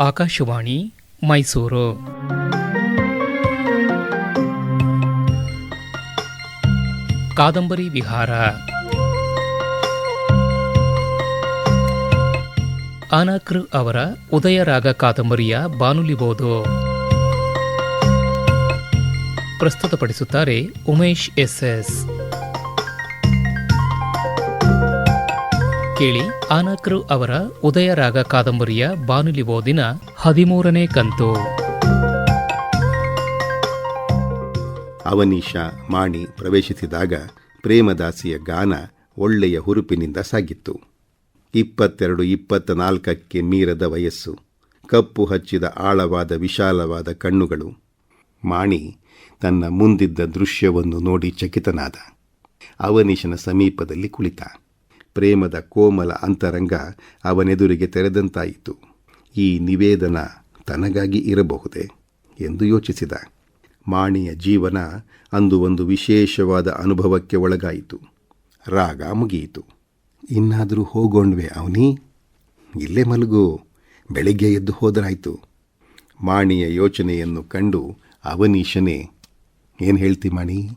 ಆಕಾಶವಾಣಿ ಮೈಸೂರು. ಕಾದಂಬರಿ ವಿಹಾರ. ಅನಕೃ ಅವರ ಉದಯರಾಗ ಕಾದಂಬರಿಯ ಬಾನುಲಿ ಓದು. ಪ್ರಸ್ತುತಪಡಿಸುತ್ತಾರೆ ಉಮೇಶ್ ಎಸ್ಎಸ್ ಕೇಳಿ ಆನಕ್ರು ಅವರ ಉದಯರಾಗ ಕಾದಂಬರಿಯ ಬಾನುಲಿ ಓದಿನ ಹದಿಮೂರನೇ ಕಂತು. ಅವನೀಶ ಮಾಣಿ ಪ್ರವೇಶಿಸಿದಾಗ ಪ್ರೇಮದಾಸಿಯ ಗಾನ ಒಳ್ಳೆಯ ಹುರುಪಿನಿಂದ ಸಾಗಿತ್ತು. ಇಪ್ಪತ್ತೆರಡು ಇಪ್ಪತ್ತ ನಾಲ್ಕಕ್ಕೆ ಮೀರದ ವಯಸ್ಸು, ಕಪ್ಪು ಹಚ್ಚಿದ ಆಳವಾದ ವಿಶಾಲವಾದ ಕಣ್ಣುಗಳು. ಮಾಣಿ ತನ್ನ ಮುಂದಿದ್ದ ದೃಶ್ಯವನ್ನು ನೋಡಿ ಚಕಿತನಾದ. ಅವನೀಶನ ಸಮೀಪದಲ್ಲಿ ಕುಳಿತ. ಪ್ರೇಮದ ಕೋಮಲ ಅಂತರಂಗ ಅವನೆದುರಿಗೆ ತೆರೆದಂತಾಯಿತು. ಈ ನಿವೇದನ ತನಗಾಗಿ ಇರಬಹುದೇ ಎಂದು ಯೋಚಿಸಿದ. ಮಾಣಿಯ ಜೀವನ ಅಂದು ಒಂದು ವಿಶೇಷವಾದ ಅನುಭವಕ್ಕೆ ಒಳಗಾಯಿತು. ರಾಗ ಮುಗಿಯಿತು. ಇನ್ನಾದರೂ ಹೋಗೋಣ್ವೆ ಅವನಿ? ಇಲ್ಲೇ ಮಲಗು. ಬೆಳಿಗ್ಗೆ ಎದ್ದು ಹೋದರಾಯಿತು. ಮಾಣಿಯ ಯೋಚನೆಯನ್ನು ಕಂಡು ಅವನೀಶನೇ, ಏನು ಹೇಳ್ತಿ ಮಾಣಿ?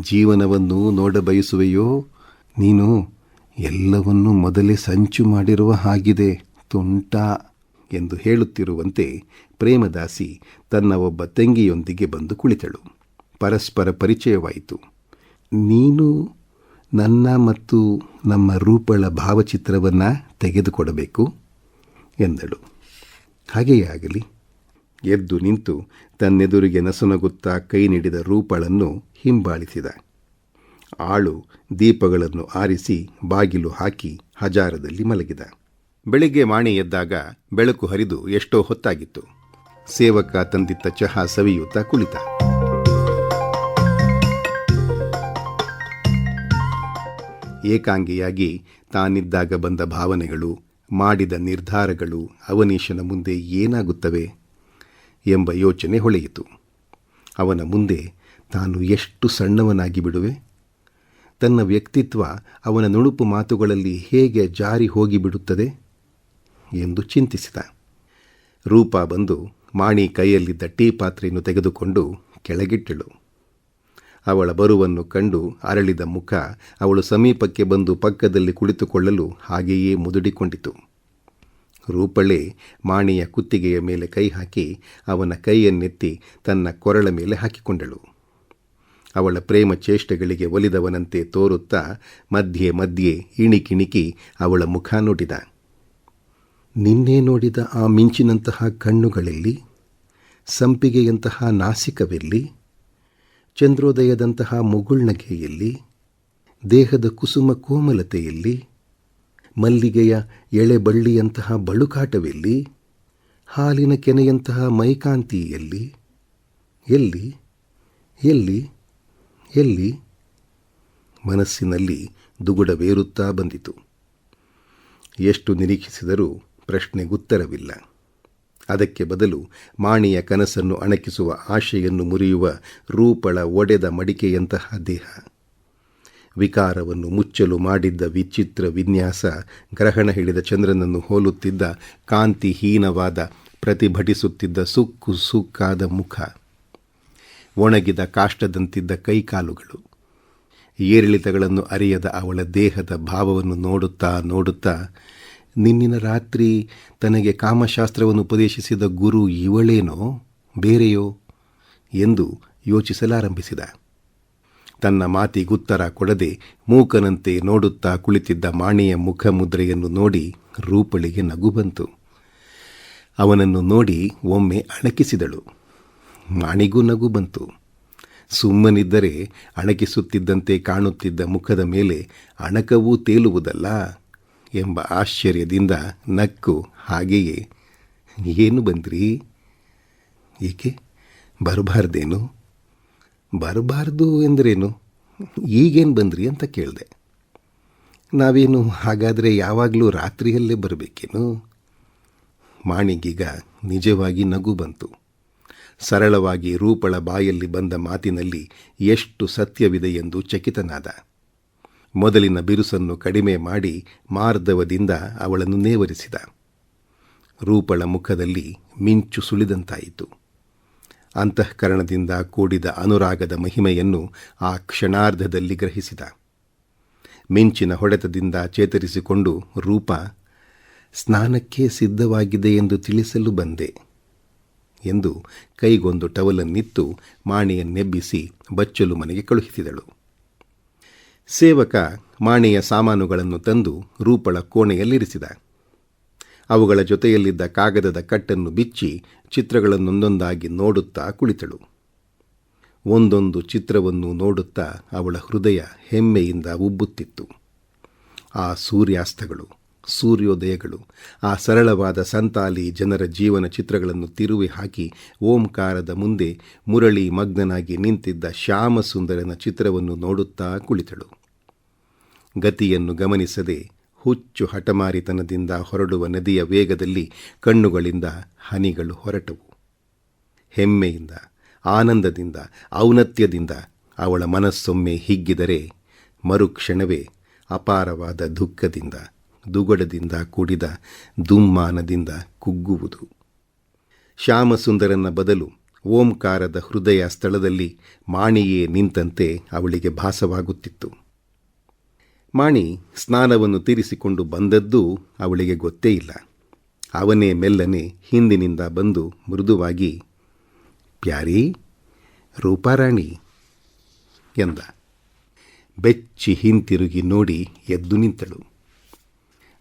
ಜೀವನವನ್ನು ನೋಡಬಯಸುವೆಯೋ? ನೀನು ಎಲ್ಲವನ್ನೂ ಮೊದಲೇ ಸಂಚು ಮಾಡಿರುವ ಹಾಗಿದೆ. ತುಂಟ ಎಂದು ಹೇಳುತ್ತಿರುವಂತೆ ಪ್ರೇಮದಾಸಿ ತನ್ನ ಒಬ್ಬ ತಂಗಿಯೊಂದಿಗೆ ಬಂದು ಕುಳಿತಳು. ಪರಸ್ಪರ ಪರಿಚಯವಾಯಿತು. ನೀನು ನನ್ನ ಮತ್ತು ನಮ್ಮ ರೂಪಳ ಭಾವಚಿತ್ರವನ್ನು ತೆಗೆದುಕೊಡಬೇಕು ಎಂದಳು. ಹಾಗೆಯೇ ಆಗಲಿ. ಎದ್ದು ನಿಂತು ತನ್ನೆದುರಿಗೆ ನಸುನಗುತ್ತಾ ಕೈ ನೀಡಿದ ರೂಪಳನ್ನು ಹಿಂಬಾಲಿಸಿದ. ಆಳು ದೀಪಗಳನ್ನು ಆರಿಸಿ ಬಾಗಿಲು ಹಾಕಿ ಹಜಾರದಲ್ಲಿ ಮಲಗಿದ. ಬೆಳಿಗ್ಗೆ ಮಾಣಿ ಎದ್ದಾಗ ಬೆಳಕು ಹರಿದು ಎಷ್ಟೋ ಹೊತ್ತಾಗಿತ್ತು. ಸೇವಕ ತಂದಿತ್ತ ಚಹಾ ಸವಿಯುತ್ತಾ ಕುಳಿತ. ಏಕಾಂಗಿಯಾಗಿ ತಾನಿದ್ದಾಗ ಬಂದ ಭಾವನೆಗಳು, ಮಾಡಿದ ನಿರ್ಧಾರಗಳು ಅವನೀಶನ ಮುಂದೆ ಏನಾಗುತ್ತವೆ ಎಂಬ ಯೋಚನೆ ಹೊಳೆಯಿತು. ಅವನ ಮುಂದೆ ತಾನು ಎಷ್ಟು ಸಣ್ಣವನಾಗಿ ಬಿಡುವೆ? ತನ್ನ ವ್ಯಕ್ತಿತ್ವ ಅವನ ನುಣುಪು ಮಾತುಗಳಲ್ಲಿ ಹೇಗೆ ಜಾರಿ ಹೋಗಿಬಿಡುತ್ತದೆ ಎಂದು ಚಿಂತಿಸಿದ. ರೂಪ ಬಂದು ಮಾಣಿ ಕೈಯಲ್ಲಿದ್ದ ಟೀ ಪಾತ್ರೆಯನ್ನು ತೆಗೆದುಕೊಂಡು ಕೆಳಗಿಟ್ಟಳು. ಅವಳ ಬರುವನ್ನು ಕಂಡು ಅರಳಿದ ಮುಖ ಅವಳು ಸಮೀಪಕ್ಕೆ ಬಂದು ಪಕ್ಕದಲ್ಲಿ ಕುಳಿತುಕೊಳ್ಳಲು ಹಾಗೆಯೇ ಮುದುಡಿಕೊಂಡಿತು. ರೂಪಳೆ ಮಾಣಿಯ ಕುತ್ತಿಗೆಯ ಮೇಲೆ ಕೈ ಹಾಕಿ ಅವನ ಕೈಯನ್ನೆತ್ತಿ ತನ್ನ ಕೊರಳ ಮೇಲೆ ಹಾಕಿಕೊಂಡಳು. ಅವಳ ಪ್ರೇಮ ಚೇಷ್ಟೆಗಳಿಗೆ ಒಲಿದವನಂತೆ ತೋರುತ್ತಾ ಮಧ್ಯೆ ಮಧ್ಯೆ ಇಣಿಕಿಣಿಕಿ ಅವಳ ಮುಖ ನೋಡಿದ. ನಿನ್ನೆ ನೋಡಿದ ಆ ಮಿಂಚಿನಂತಹ ಕಣ್ಣುಗಳಲ್ಲಿ, ಸಂಪಿಗೆಯಂತಹ ನಾಸಿಕವೆಲ್ಲಿ, ಚಂದ್ರೋದಯದಂತಹ ಮುಗುಳ್ನಗೆಯಲ್ಲಿ ದೇಹದ ಕುಸುಮ ಕೋಮಲತೆಯಲ್ಲಿ, ಮಲ್ಲಿಗೆಯ ಎಳೆಬಳ್ಳಿಯಂತಹ ಬಳುಕಾಟವೆಲ್ಲಿ, ಹಾಲಿನ ಕೆನೆಯಂತಹ ಮೈಕಾಂತಿಯಲ್ಲಿ ಎಲ್ಲಿ ಎಲ್ಲಿ ಎಲ್ಲಿ ಮನಸ್ಸಿನಲ್ಲಿ ದುಗುಡವೇರುತ್ತಾ ಬಂದಿತು. ಎಷ್ಟು ನಿರೀಕ್ಷಿಸಿದರೂ ಪ್ರಶ್ನೆಗುತ್ತರವಿಲ್ಲ ಅದಕ್ಕೆ ಬದಲು ಮಾಣಿಯ ಕನಸನ್ನು ಅಣಕಿಸುವ ಆಶೆಯನ್ನು ಮುರಿಯುವ ರೂಪಳ ಒಡೆದ ಮಡಿಕೆಯಂತಹ ದೇಹ. ವಿಕಾರವನ್ನು ಮುಚ್ಚಲು ಮಾಡಿದ್ದ ವಿಚಿತ್ರ ವಿನ್ಯಾಸ ಗ್ರಹಣ ಹಿಡಿದ ಚಂದ್ರನನ್ನು ಹೋಲುತ್ತಿದ್ದ ಕಾಂತಿಹೀನವಾದ ಪ್ರತಿಭಟಿಸುತ್ತಿದ್ದ ಸುಕ್ಕು ಸುಕ್ಕಾದ ಮುಖ. ಒಣಗಿದ ಕಾಷ್ಟದಂತಿದ್ದ ಕೈಕಾಲುಗಳು. ಏರಿಳಿತಗಳನ್ನು ಅರಿಯದ ಅವಳ ದೇಹದ ಭಾವವನ್ನು ನೋಡುತ್ತಾ ನೋಡುತ್ತಾ, ನಿನ್ನಿನ ರಾತ್ರಿ ತನಗೆ ಕಾಮಶಾಸ್ತ್ರವನ್ನು ಉಪದೇಶಿಸಿದ ಗುರು ಇವಳೇನೋ ಬೇರೆಯೋ ಎಂದು ಯೋಚಿಸಲಾರಂಭಿಸಿದ. ತನ್ನ ಮಾತಿಗುತ್ತರ ಕೊಡದೆ ಮೂಕನಂತೆ ನೋಡುತ್ತಾ ಕುಳಿತಿದ್ದ ಮಾಣಿಯ ಮುಖ ಮುದ್ರೆಯನ್ನು ನೋಡಿ ರೂಪಳಿಗೆ ನಗು ಬಂತು ಅವನನ್ನು ನೋಡಿ ಒಮ್ಮೆ ಅಣಕಿಸಿದಳು. ಮಾಣಿಗೂ ನಗು ಬಂತು. ಸುಮ್ಮನಿದ್ದರೆ ಅಣಕಿಸುತ್ತಿದ್ದಂತೆ ಕಾಣುತ್ತಿದ್ದ ಮುಖದ ಮೇಲೆ ಅಣಕವೂ ತೇಲುವುದಲ್ಲ ಎಂಬ ಆಶ್ಚರ್ಯದಿಂದ ನಕ್ಕು ಹಾಗೆಯೇ, ಏನು ಬಂದ್ರಿ? ಏಕೆ? ಬರಬಾರ್ದೇನು? ಬರಬಾರ್ದು ಎಂದರೇನು? ಈಗೇನು ಬಂದ್ರಿ? ಅಂತ ಕೇಳಿದೆ. ನಾವೇನು ಹಾಗಾದರೆ ಯಾವಾಗಲೂ ರಾತ್ರಿಯಲ್ಲೇ ಬರಬೇಕೇನು? ಮಾಣಿಗೀಗ ನಿಜವಾಗಿ ನಗು ಬಂತು. ಸರಳವಾಗಿ ರೂಪಳ ಬಾಯಲ್ಲಿ ಬಂದ ಮಾತಿನಲ್ಲಿ ಎಷ್ಟು ಸತ್ಯವಿದೆ ಎಂದು ಚಕಿತನಾದ. ಮೊದಲಿನ ಬಿರುಸನ್ನು ಕಡಿಮೆ ಮಾಡಿ ಮಾರ್ಧವದಿಂದ ಅವಳನ್ನು ನೇವರಿಸಿದ. ರೂಪಳ ಮುಖದಲ್ಲಿ ಮಿಂಚು ಸುಳಿದಂತಾಯಿತು. ಅಂತಃಕರಣದಿಂದ ಕೂಡಿದ ಅನುರಾಗದ ಮಹಿಮೆಯನ್ನು ಆ ಕ್ಷಣಾರ್ಧದಲ್ಲಿ ಗ್ರಹಿಸಿದ. ಮಿಂಚಿನ ಹೊಡೆತದಿಂದ ಚೇತರಿಸಿಕೊಂಡು ರೂಪ, ಸ್ನಾನಕ್ಕೆ ಸಿದ್ಧವಾಗಿದೆ ಎಂದು ತಿಳಿಸಲು ಬಂದೆ. ಎಂದು ಕೈಗೊಂದು ಟವಲನ್ನಿತ್ತು ಮಾಣಿಯನ್ನೆಬ್ಬಿಸಿ ಬಚ್ಚಲು ಮನೆಗೆ ಕಳುಹಿಸಿದಳು. ಸೇವಕ ಮಾಣಿಯ ಸಾಮಾನುಗಳನ್ನು ತಂದು ರೂಪಳ ಕೋಣೆಯಲ್ಲಿರಿಸಿದ. ಅವುಗಳ ಜೊತೆಯಲ್ಲಿದ್ದ ಕಾಗದದ ಕಟ್ಟನ್ನು ಬಿಚ್ಚಿ ಚಿತ್ರಗಳನ್ನೊಂದೊಂದಾಗಿ ನೋಡುತ್ತಾ ಕುಳಿತಳು. ಒಂದೊಂದು ಚಿತ್ರವನ್ನು ನೋಡುತ್ತಾ ಅವಳ ಹೃದಯ ಹೆಮ್ಮೆಯಿಂದ ಉಬ್ಬುತ್ತಿತ್ತು. ಆ ಸೂರ್ಯಾಸ್ತಗಳು ಸೂರ್ಯೋದಯಗಳು. ಆ ಸರಳವಾದ ಸಂತಾಲಿ ಜನರ ಜೀವನ ಚಿತ್ರಗಳನ್ನು ತಿರುವಿ ಹಾಕಿ ಓಂಕಾರದ ಮುಂದೆ ಮುರಳಿ ಮಗ್ನನಾಗಿ ನಿಂತಿದ್ದ ಶ್ಯಾಮಸುಂದರನ ಚಿತ್ರವನ್ನು ನೋಡುತ್ತಾ ಕುಳಿತಳು. ಗತಿಯನ್ನು ಗಮನಿಸದೆ ಹುಚ್ಚು ಹಠಮಾರಿತನದಿಂದ ಹೊರಡುವ ನದಿಯ ವೇಗದಲ್ಲಿ ಕಣ್ಣುಗಳಿಂದ ಹನಿಗಳು ಹೊರಟವು. ಹೆಮ್ಮೆಯಿಂದ, ಆನಂದದಿಂದ ಔನತ್ಯದಿಂದ ಅವಳ ಮನಸ್ಸೊಮ್ಮೆ ಹಿಗ್ಗಿದರೆ ಮರುಕ್ಷಣವೇ ಅಪಾರವಾದ ದುಃಖದಿಂದ ದುಗಡದಿಂದ ಕೂಡಿದ ದುಮ್ಮಾನದಿಂದ ಕುಗ್ಗುವುದು. ಶ್ಯಾಮಸುಂದರನ ಬದಲು ಓಂಕಾರದ ಹೃದಯ ಸ್ಥಳದಲ್ಲಿ ಮಾಣಿಯೇ ನಿಂತಂತೆ ಅವಳಿಗೆ ಭಾಸವಾಗುತ್ತಿತ್ತು. ಮಾಣಿ ಸ್ನಾನವನ್ನು ತೀರಿಸಿಕೊಂಡು ಬಂದದ್ದೂ ಅವಳಿಗೆ ಗೊತ್ತೇ ಇಲ್ಲ. ಅವನೇ ಮೆಲ್ಲನೆ ಹಿಂದಿನಿಂದ ಬಂದು ಮೃದುವಾಗಿ, ಪ್ಯಾರಿ, ರೂಪಾರಾಣಿ ಎಂದ. ಬೆಚ್ಚಿ ಹಿಂತಿರುಗಿ ನೋಡಿ ಎದ್ದು ನಿಂತಳು.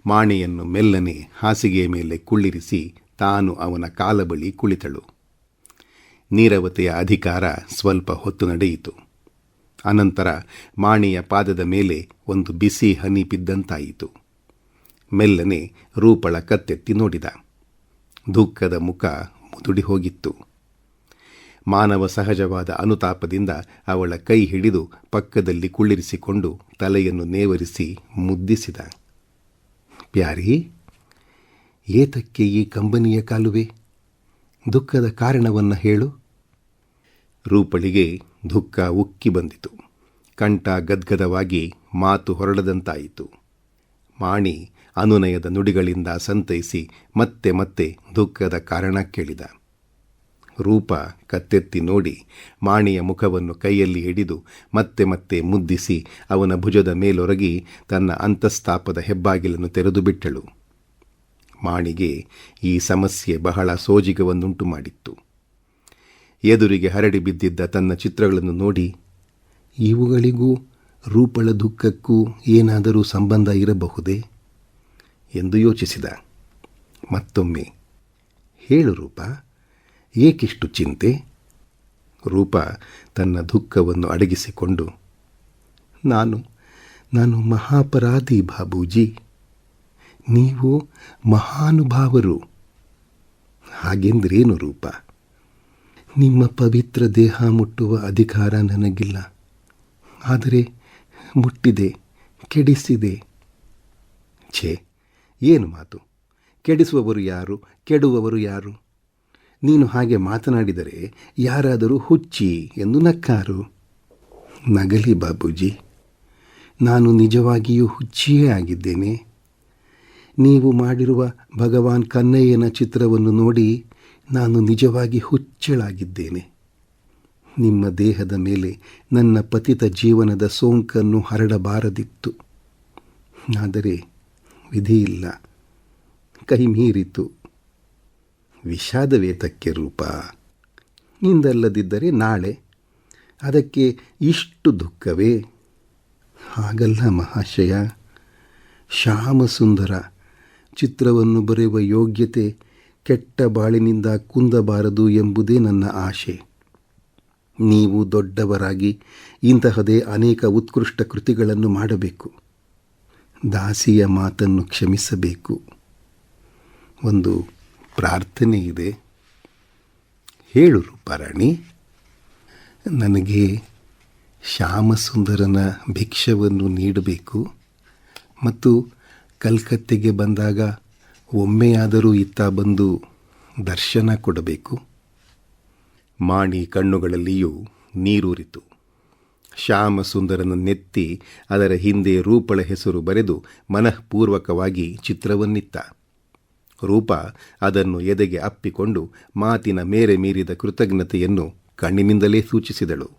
ಮಾಣಿಯನ್ನು ಮೆಲ್ಲನೆ ಹಾಸಿಗೆಯ ಮೇಲೆ ಕುಳ್ಳಿರಿಸಿ ತಾನು ಅವನ ಕಾಲ ಬಳಿ ಕುಳಿತಳು. ನೀರವತೆಯ ಅಧಿಕಾರ ಸ್ವಲ್ಪ ಹೊತ್ತು ನಡೆಯಿತು. ಅನಂತರ ಮಾಣಿಯ ಪಾದದ ಮೇಲೆ ಒಂದು ಬಿಸಿ ಹನಿ ಬಿದ್ದಂತಾಯಿತು. ಮೆಲ್ಲನೆ ರೂಪಳ ಕತ್ತೆತ್ತಿ ನೋಡಿದ. ದುಃಖದ ಮುಖ ಮುದುಡಿ ಹೋಗಿತ್ತು. ಮಾನವ ಸಹಜವಾದ ಅನುತಾಪದಿಂದ ಅವಳ ಕೈ ಹಿಡಿದು ಪಕ್ಕದಲ್ಲಿ ಕುಳ್ಳಿರಿಸಿಕೊಂಡು ತಲೆಯನ್ನು ನೇವರಿಸಿ ಮುದ್ದಿಸಿದ. ಪ್ಯಾರಿ, ಏತಕ್ಕೆ ಈ ಕಂಬನಿಯ ಕಾಲುವೆ? ದುಃಖದ ಕಾರಣವನ್ನು ಹೇಳು. ರೂಪಳಿಗೆ ದುಃಖ ಉಕ್ಕಿ ಬಂದಿತು. ಕಂಠ ಗದ್ಗದವಾಗಿ ಮಾತು ಹೊರಡದಂತಾಯಿತು. ಮಾಣಿ ಅನುನಯದ ನುಡಿಗಳಿಂದ ಸಂತೈಸಿ ಮತ್ತೆ ಮತ್ತೆ ದುಃಖದ ಕಾರಣ ಕೇಳಿದ. ರೂಪ ಕತ್ತೆತ್ತಿ ನೋಡಿ ಮಾಣಿಯ ಮುಖವನ್ನು ಕೈಯಲ್ಲಿ ಹಿಡಿದು ಮತ್ತೆ ಮತ್ತೆ ಮುದ್ದಿಸಿ ಅವನ ಭುಜದ ಮೇಲೊರಗಿ ತನ್ನ ಅಂತಸ್ತಾಪದ ಹೆಬ್ಬಾಗಿಲನ್ನು ತೆರೆದು ಬಿಟ್ಟಳು. ಮಾಣಿಗೆ ಈ ಸಮಸ್ಯೆ ಬಹಳ ಸೋಜಿಗವನ್ನುಂಟು ಮಾಡಿತ್ತು. ಎದುರಿಗೆ ಹರಡಿ ಬಿದ್ದಿದ್ದ ತನ್ನ ಚಿತ್ರಗಳನ್ನು ನೋಡಿ, ಇವುಗಳಿಗೂ ರೂಪಳ ದುಃಖಕ್ಕೂ ಏನಾದರೂ ಸಂಬಂಧ ಇರಬಹುದೇ ಎಂದು ಯೋಚಿಸಿದ. ಮತ್ತೊಮ್ಮೆ, ಹೇಳು ರೂಪ ಏಕಿಷ್ಟು ಚಿಂತೆ? ರೂಪ ತನ್ನ ದುಃಖವನ್ನು ಅಡಗಿಸಿಕೊಂಡು, ನಾನು ನಾನು ಮಹಾಪರಾಧಿ ಬಾಬೂಜಿ, ನೀವು ಮಹಾನುಭಾವರು. ಹಾಗೆಂದ್ರೇನು ರೂಪ? ನಿಮ್ಮ ಪವಿತ್ರ ದೇಹ ಮುಟ್ಟುವ ಅಧಿಕಾರ ನನಗಿಲ್ಲ. ಆದರೆ ಮುಟ್ಟಿದೆ, ಕೆಡಿಸಿದೆ. ಛೇ, ಏನು ಮಾತು? ಕೆಡಿಸುವವರು ಯಾರು? ಕೆಡುವವರು ಯಾರು? ನೀನು ಹಾಗೆ ಮಾತನಾಡಿದರೆ ಯಾರಾದರೂ ಹುಚ್ಚಿ ಎಂದು ನಕ್ಕಾರು. ನಗಲಿ ಬಾಬೂಜಿ, ನಾನು ನಿಜವಾಗಿಯೂ ಹುಚ್ಚಿಯೇ ಆಗಿದ್ದೇನೆ. ನೀವು ಮಾಡಿರುವ ಭಗವಾನ್ ಕನ್ನಯ್ಯನ ಚಿತ್ರವನ್ನು ನೋಡಿ ನಾನು ನಿಜವಾಗಿ ಹುಚ್ಚಳಾಗಿದ್ದೇನೆ. ನಿಮ್ಮ ದೇಹದ ಮೇಲೆ ನನ್ನ ಪತಿತ ಜೀವನದ ಸೋಂಕನ್ನು ಹರಡಬಾರದಿತ್ತು. ಆದರೆ ವಿಧಿಯಿಲ್ಲ. ಕೈ ಮೀರಿತು. ವಿಷಾದವೇತಕ್ಕೆ ರೂಪ. ಇಂದಲ್ಲದಿದ್ದರೆ ನಾಳೆ ಅದಕ್ಕೆ ಇಷ್ಟು ದುಃಖವೇ? ಹಾಗಲ್ಲ ಮಹಾಶಯ. ಶ್ಯಾಮಸುಂದರ, ಚಿತ್ರವನ್ನು ಬರೆಯುವ ಯೋಗ್ಯತೆ ಕೆಟ್ಟ ಬಾಳಿನಿಂದ ಕುಂದಬಾರದು ಎಂಬುದೇ ನನ್ನ ಆಶೆ. ನೀವು ದೊಡ್ಡವರಾಗಿ ಇಂತಹದೇ ಅನೇಕ ಉತ್ಕೃಷ್ಟ ಕೃತಿಗಳನ್ನು ಮಾಡಬೇಕು. ದಾಸಿಯ ಮಾತನ್ನು ಕ್ಷಮಿಸಬೇಕು. ಒಂದು ಪ್ರಾರ್ಥನೆ ಇದೆ. ಹೇಳು ರೂಪಾರಾಣಿ ನನಗೆ ಶ್ಯಾಮಸುಂದರನ ಭಿಕ್ಷವನ್ನು ನೀಡಬೇಕು ಮತ್ತು ಕಲ್ಕತ್ತೆಗೆ ಬಂದಾಗ ಒಮ್ಮೆಯಾದರೂ ಇತ್ತ ಬಂದು ದರ್ಶನ ಕೊಡಬೇಕು. ಮಾಣಿ ಕಣ್ಣುಗಳಲ್ಲಿಯೂ ನೀರೂರಿತು. ಶ್ಯಾಮಸುಂದರನ ನೆತ್ತಿ ಅದರ ಹಿಂದೆ ರೂಪಳ ಹೆಸರು ಬರೆದು ಮನಃಪೂರ್ವಕವಾಗಿ ಚಿತ್ರವನ್ನಿತ್ತ. ರೂಪ ಅದನ್ನು ಎದೆಗೆ ಅಪ್ಪಿಕೊಂಡು ಮಾತಿನ ಮೇರೆ ಮೀರಿದ ಕೃತಜ್ಞತೆಯನ್ನು ಕಣ್ಣಿನಿಂದಲೇ ಸೂಚಿಸಿದಳು.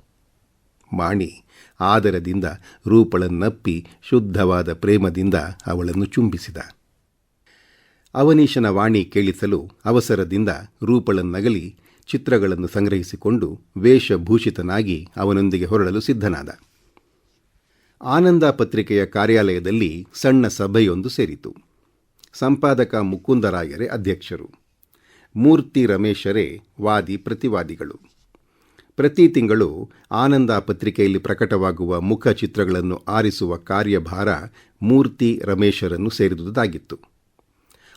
ಮಾಣಿ ಆದರದಿಂದ ರೂಪಳನ್ನಪ್ಪಿ ಶುದ್ಧವಾದ ಪ್ರೇಮದಿಂದ ಅವಳನ್ನು ಚುಂಬಿಸಿದ. ಅವನೀಶನ ವಾಣಿ ಕೇಳಿಸಲು ಅವಸರದಿಂದ ರೂಪಳನ್ನಗಲಿ ಚಿತ್ರಗಳನ್ನು ಸಂಗ್ರಹಿಸಿಕೊಂಡು ವೇಷಭೂಷಿತನಾಗಿ ಅವನೊಂದಿಗೆ ಹೊರಡಲು ಸಿದ್ಧನಾದ. ಆನಂದ ಪತ್ರಿಕೆಯ ಕಾರ್ಯಾಲಯದಲ್ಲಿ ಸಣ್ಣ ಸಭೆಯೊಂದು ಸೇರಿತು. ಸಂಪಾದಕ ಮುಕುಂದರಾಯರೇ ಅಧ್ಯಕ್ಷರು. ಮೂರ್ತಿ ರಮೇಶರೇ ವಾದಿ ಪ್ರತಿವಾದಿಗಳು. ಪ್ರತಿ ತಿಂಗಳು ಆನಂದ ಪತ್ರಿಕೆಯಲ್ಲಿ ಪ್ರಕಟವಾಗುವ ಮುಖ ಚಿತ್ರಗಳನ್ನು ಆರಿಸುವ ಕಾರ್ಯಭಾರ ಮೂರ್ತಿ ರಮೇಶರನ್ನು ಸೇರಿದುದಾಗಿತ್ತು.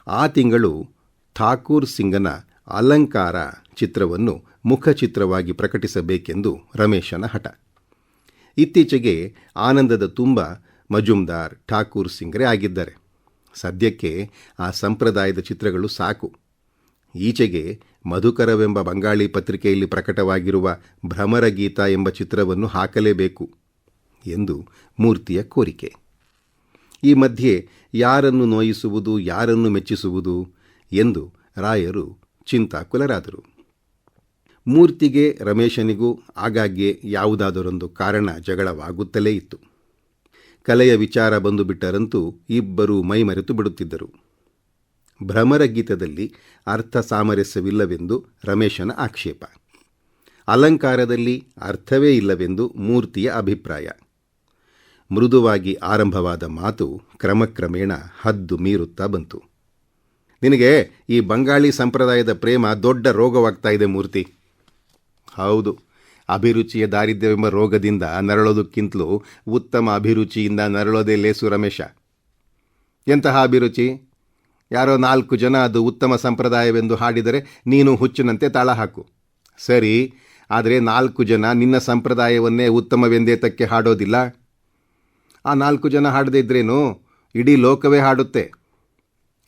ಆ ತಿಂಗಳು ಠಾಕೂರ್ ಸಿಂಗನ ಅಲಂಕಾರ ಚಿತ್ರವನ್ನು ಮುಖಚಿತ್ರವಾಗಿ ಪ್ರಕಟಿಸಬೇಕೆಂದು ರಮೇಶನ ಹಠ. ಇತ್ತೀಚೆಗೆ ಆನಂದದ ತುಂಬ ಮಜುಮ್ದಾರ್ ಠಾಕೂರ್ ಸಿಂಗರೇ ಆಗಿದ್ದಾರೆ. ಸದ್ಯಕ್ಕೆ ಆ ಸಂಪ್ರದಾಯದ ಚಿತ್ರಗಳು ಸಾಕು. ಈಚೆಗೆ ಮಧುಕರವೆಂಬ ಬಂಗಾಳಿ ಪತ್ರಿಕೆಯಲ್ಲಿ ಪ್ರಕಟವಾಗಿರುವ ಭ್ರಮರಗೀತ ಎಂಬ ಚಿತ್ರವನ್ನು ಹಾಕಲೇಬೇಕು ಎಂದು ಮೂರ್ತಿಯ ಕೋರಿಕೆ. ಈ ಮಧ್ಯೆ ಯಾರನ್ನು ನೋಯಿಸುವುದು, ಯಾರನ್ನು ಮೆಚ್ಚಿಸುವುದು ಎಂದು ರಾಯರು ಚಿಂತಾಕುಲರಾದರು. ಮೂರ್ತಿಗೆ ರಮೇಶನಿಗೂ ಆಗಾಗ್ಗೆ ಯಾವುದಾದರೊಂದು ಕಾರಣ ಜಗಳವಾಗುತ್ತಲೇ ಇತ್ತು. ಕಲೆಯ ವಿಚಾರ ಬಂದು ಬಿಟ್ಟರಂತೂ ಇಬ್ಬರೂ ಮೈಮರೆತು ಬಿಡುತ್ತಿದ್ದರು. ಭ್ರಮರ ಗೀತದಲ್ಲಿ ಅರ್ಥ ಸಾಮರಸ್ಯವಿಲ್ಲವೆಂದು ರಮೇಶನ ಆಕ್ಷೇಪ. ಅಲಂಕಾರದಲ್ಲಿ ಅರ್ಥವೇ ಇಲ್ಲವೆಂದು ಮೂರ್ತಿಯ ಅಭಿಪ್ರಾಯ. ಮೃದುವಾಗಿ ಆರಂಭವಾದ ಮಾತು ಕ್ರಮಕ್ರಮೇಣ ಹದ್ದು ಮೀರುತ್ತಾ ಬಂತು. ನಿನಗೆ ಈ ಬಂಗಾಳಿ ಸಂಪ್ರದಾಯದ ಪ್ರೇಮ ದೊಡ್ಡ ರೋಗವಾಗ್ತಾ ಇದೆ ಮೂರ್ತಿ. ಹೌದು. ಅಭಿರುಚಿಯ ದಾರಿದ್ರ್ಯವೆಂಬ ರೋಗದಿಂದ ನರಳೋದಕ್ಕಿಂತಲೂ ಉತ್ತಮ ಅಭಿರುಚಿಯಿಂದ ನರಳೋದೇ ಲೇಸು ರಮೇಶ. ಎಂತಹ ಅಭಿರುಚಿ? ಯಾರೋ ನಾಲ್ಕು ಜನ ಅದು ಉತ್ತಮ ಸಂಪ್ರದಾಯವೆಂದು ಹಾಡಿದರೆ ನೀನು ಹುಚ್ಚಿನಂತೆ ತಾಳ ಹಾಕು. ಸರಿ, ಆದರೆ ನಾಲ್ಕು ಜನ ನಿನ್ನ ಸಂಪ್ರದಾಯವನ್ನೇ ಉತ್ತಮವೆಂದೇತಕ್ಕೆ ಹಾಡೋದಿಲ್ಲ? ಆ ನಾಲ್ಕು ಜನ ಹಾಡದೇ ಇದ್ರೇನು? ಇಡೀ ಲೋಕವೇ ಹಾಡುತ್ತೆ.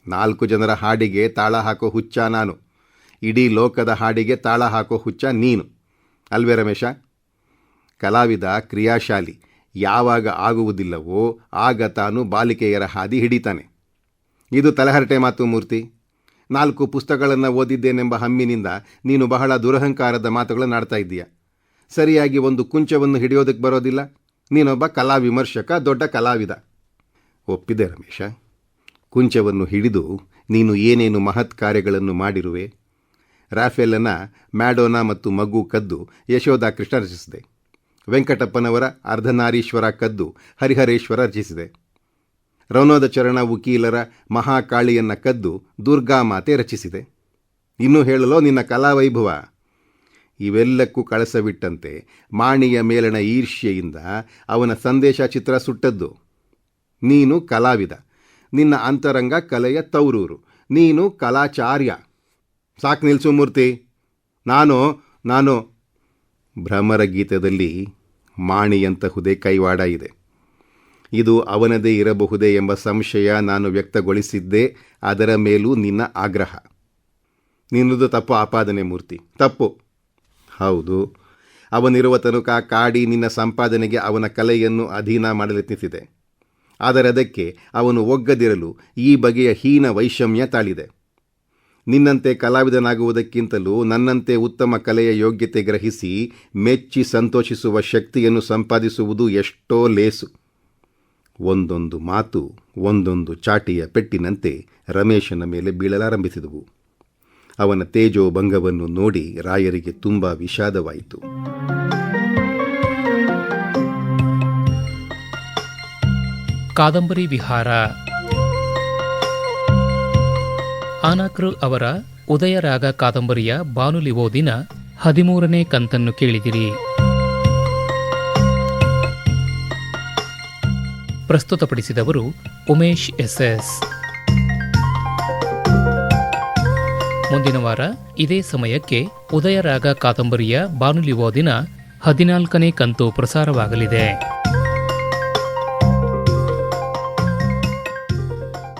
ನಾಲ್ಕು ಜನರ ಹಾಡಿಗೆ ತಾಳ ಹಾಕೋ ಹುಚ್ಚ ನಾನು. ಇಡೀ ಲೋಕದ ಹಾಡಿಗೆ ತಾಳ ಹಾಕೋ ಹುಚ್ಚ ನೀನು. ಅಲ್ವೇ ರಮೇಶ? ಕಲಾವಿದ, ಕ್ರಿಯಾಶಾಲಿ, ಯಾವಾಗ ಆಗುವುದಿಲ್ಲವೋ ಆಗ ತಾನು ಬಾಲಿಕೆಯರ ಹಾದಿ ಹಿಡಿತಾನೆ. ಇದು ತಲಹರಟೆ ಮಾತು ಮೂರ್ತಿ. ನಾಲ್ಕು ಪುಸ್ತಕಗಳನ್ನು ಓದಿದ್ದೇನೆಂಬ ಹಮ್ಮಿನಿಂದ ನೀನು ಬಹಳ ದುರಹಂಕಾರದ ಮಾತುಗಳನ್ನು ಆಡ್ತಾ ಇದ್ದೀಯ. ಸರಿಯಾಗಿ ಒಂದು ಕುಂಚವನ್ನು ಹಿಡಿಯೋದಕ್ಕೆ ಬರೋದಿಲ್ಲ. ನೀನೊಬ್ಬ ಕಲಾ ವಿಮರ್ಶಕ, ದೊಡ್ಡ ಕಲಾವಿದ. ಒಪ್ಪಿದೆ ರಮೇಶ. ಕುಂಚವನ್ನು ಹಿಡಿದು ನೀನು ಏನೇನು ಮಹತ್ ಕಾರ್ಯಗಳನ್ನು ಮಾಡಿರುವೆ? ರಾಫೆಲನ, ಮ್ಯಾಡೋನಾ ಮತ್ತು ಮಗು ಕದ್ದು ಯಶೋಧ ಕೃಷ್ಣ ರಚಿಸಿದೆ. ವೆಂಕಟಪ್ಪನವರ ಅರ್ಧನಾರೀಶ್ವರ ಕದ್ದು ಹರಿಹರೇಶ್ವರ ರಚಿಸಿದೆ. ರೌನೋದ ಚರಣ ವಕೀಲರ ಮಹಾಕಾಳಿಯನ್ನ ಕದ್ದು ದುರ್ಗಾಮಾತೆ ರಚಿಸಿದೆ. ಇನ್ನೂ ಹೇಳಲೋ ನಿನ್ನ ಕಲಾವೈಭವ? ಇವೆಲ್ಲಕ್ಕೂ ಕಳಸವಿಟ್ಟಂತೆ ಮಾಣಿಯ ಮೇಲಣ ಈರ್ಷ್ಯೆಯಿಂದ ಅವನ ಸಂದೇಶ ಚಿತ್ರ ಸುಟ್ಟದ್ದು. ನೀನು ಕಲಾವಿದ. ನಿನ್ನ ಅಂತರಂಗ ಕಲೆಯ ತೌರೂರು. ನೀನು ಕಲಾಚಾರ್ಯ. ಸಾಕು ನಿಲ್ಸು ಮೂರ್ತಿ. ನಾನು ನಾನು. ಭ್ರಮರ ಗೀತದಲ್ಲಿ ಮಾಣಿಯಂತ ಹುದೇ ಕೈವಾಡ ಇದೆ. ಇದು ಅವನದೇ ಇರಬಹುದೇ ಎಂಬ ಸಂಶಯ ನಾನು ವ್ಯಕ್ತಗೊಳಿಸಿದ್ದೆ ಅದರ ಮೇಲೂ ನಿನ್ನ ಆಗ್ರಹ. ನಿನ್ನದು ತಪ್ಪು ಆಪಾದನೆ ಮೂರ್ತಿ. ತಪ್ಪು. ಹೌದು. ಅವನಿರುವ ತನಕ ಕಾಡಿ ನಿನ್ನ ಸಂಪಾದನೆಗೆ ಅವನ ಕಲೆಯನ್ನು ಅಧೀನ ಮಾಡಲೆತ್ನಿಸಿದೆ ಆದರೆ ಅದಕ್ಕೆ ಅವನು ಒಗ್ಗದಿರಲು ಈ ಬಗೆಯ ಹೀನ ವೈಷಮ್ಯ ತಾಳಿದೆ. ನಿನ್ನಂತೆ ಕಲಾವಿದನಾಗುವುದಕ್ಕಿಂತಲೂ ನನ್ನಂತೆ ಉತ್ತಮ ಕಲೆಯ ಯೋಗ್ಯತೆ ಗ್ರಹಿಸಿ ಮೆಚ್ಚಿ ಸಂತೋಷಿಸುವ ಶಕ್ತಿಯನ್ನು ಸಂಪಾದಿಸುವುದು ಎಷ್ಟೋ ಲೇಸು. ಒಂದೊಂದು ಮಾತು, ಒಂದೊಂದು ಚಾಟಿಯ ಪೆಟ್ಟಿನಂತೆ ರಮೇಶನ ಮೇಲೆ ಬೀಳಲಾರಂಭಿಸಿದವು. ಅವನ ತೇಜೋಭಂಗವನ್ನು ನೋಡಿ ರಾಯರಿಗೆ ತುಂಬ ವಿಷಾದವಾಯಿತು. ಕಾದಂಬರಿ ವಿಹಾರ ಆನಾಕ್ರು ಅವರ ಉದಯರಾಗ ಕಾದಂಬರಿಯ ಬಾನುಲಿ ಓದಿನ ಹದಿಮೂರನೇ ಕಂತನ್ನು ಕೇಳಿದಿರಿ. ಪ್ರಸ್ತುತಪಡಿಸಿದವರು ಉಮೇಶ್ ಎಸ್ಎಸ್. ಮುಂದಿನ ವಾರ ಇದೇ ಸಮಯಕ್ಕೆ ಉದಯರಾಗ ಕಾದಂಬರಿಯ ಬಾನುಲಿ ಓದಿನ ಹದಿನಾಲ್ಕನೇ ಕಂತು ಪ್ರಸಾರವಾಗಲಿದೆ.